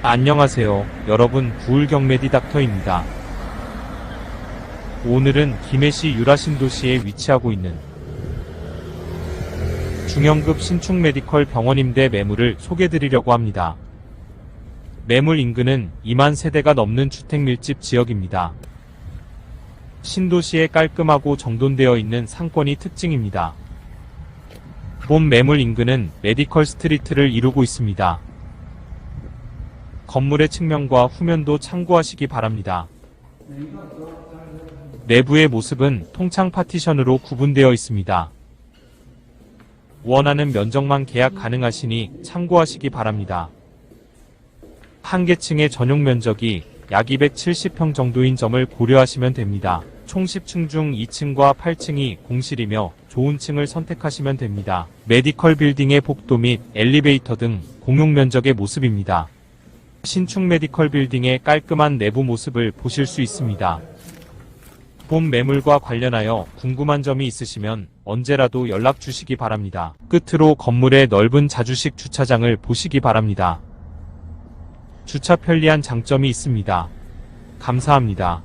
안녕하세요. 여러분, 부울경메디 닥터입니다. 오늘은 김해시 유라신도시에 위치하고 있는 중형급 신축 메디컬 병원 임대 매물을 소개드리려고 합니다. 매물 인근은 2만 세대가 넘는 주택 밀집 지역입니다. 신도시에 깔끔하고 정돈되어 있는 상권이 특징입니다. 본 매물 인근은 메디컬 스트리트를 이루고 있습니다. 건물의 측면과 후면도 참고하시기 바랍니다. 내부의 모습은 통창 파티션으로 구분되어 있습니다. 원하는 면적만 계약 가능하시니 참고하시기 바랍니다. 한 개층의 전용 면적이 약 270평 정도인 점을 고려하시면 됩니다. 총 10층 중 2층과 8층이 공실이며 좋은 층을 선택하시면 됩니다. 메디컬 빌딩의 복도 및 엘리베이터 등 공용 면적의 모습입니다. 신축 메디컬 빌딩의 깔끔한 내부 모습을 보실 수 있습니다. 본 매물과 관련하여 궁금한 점이 있으시면 언제라도 연락 주시기 바랍니다. 끝으로 건물의 넓은 자주식 주차장을 보시기 바랍니다. 주차 편리한 장점이 있습니다. 감사합니다.